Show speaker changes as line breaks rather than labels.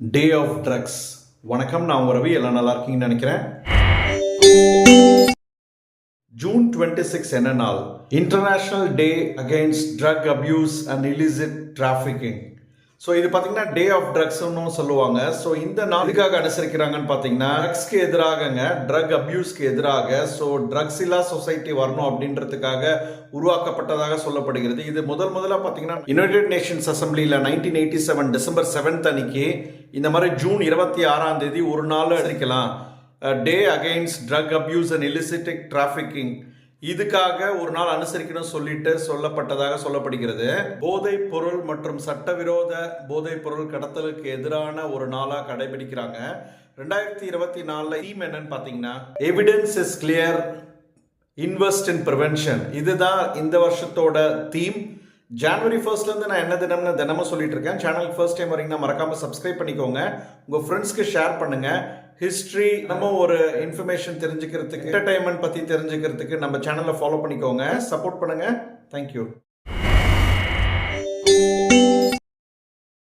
Day of drugs வணக்கம் நான் உங்க ரவி எல்லாம் நல்லா இருக்கீங்கன்னு நினைக்கிறேன். ஜூன் டுவெண்ட்டி சிக்ஸ் என்ன நாள்? International day against drug abuse and illicit trafficking so இது பார்த்தீங்கன்னா டே ஆஃப் ட்ரக்ஸ்னு சொல்லுவாங்க. ஸோ இந்த நாளுக்காக அனுசரிக்கிறாங்கன்னு பார்த்தீங்கன்னா ட்ரக்ஸ்க்கு எதிராகங்க ட்ரக் அப்யூஸ்க்கு எதிராக ஸோ ட்ரக்ஸ் இல்லா சொசைட்டி வரணும் அப்படின்றதுக்காக உருவாக்கப்பட்டதாக சொல்லப்படுகிறது. இது முதல் முதல்ல பார்த்தீங்கன்னா United Nations அசம்பிளியில் nineteen eighty seven December seventh அன்னைக்கு இந்த மாதிரி ஜூன் இருபத்தி ஆறாம் தேதி ஒரு நாள் அடிக்கலாம் day against drug abuse and illicit trafficking இதுக்காக ஒரு நாள் அனுசரிக்கணும் சொல்லிட்டு சொல்லப்பட்டதாக சொல்லப்படுகிறது. போதைப் பொருள் மற்றும் சட்டவிரோத போதைப் பொருள் கடத்தலுக்கு எதிரான ஒரு நாளாக கடைபிடிக்கிறாங்க. ரெண்டாயிரத்தி இருபத்தி நாலில் தீம் என்னன்னு பார்த்தீங்கன்னா evidence is clear invest in prevention இதுதான் இந்த வருஷத்தோட தீம் ஜனவரி ஃபர்ஸ்ட்லேருந்து நான் என்ன தினம்னு தினமும் சொல்லிட்டு இருக்கேன். சேனலுக்கு ஃபர்ஸ்ட் டைம் வரீங்கன்னா மறக்காமல் சப்ஸ்கிரைப் பண்ணிக்கோங்க. உங்கள் ஃப்ரெண்ட்ஸ்க்கு ஷேர் பண்ணுங்கள் ஹிஸ்ட்ரி நம்ம ஒரு இன்ஃபர்மேஷன் தெரிஞ்சுக்கிறதுக்கு என்டர்டைன்மெண்ட் பத்தி தெரிஞ்சுக்கிறதுக்கு நம்ம சேனலை ஃபாலோ பண்ணிக்கோங்க. சப்போர்ட் பண்ணுங்க. தேங்க்யூ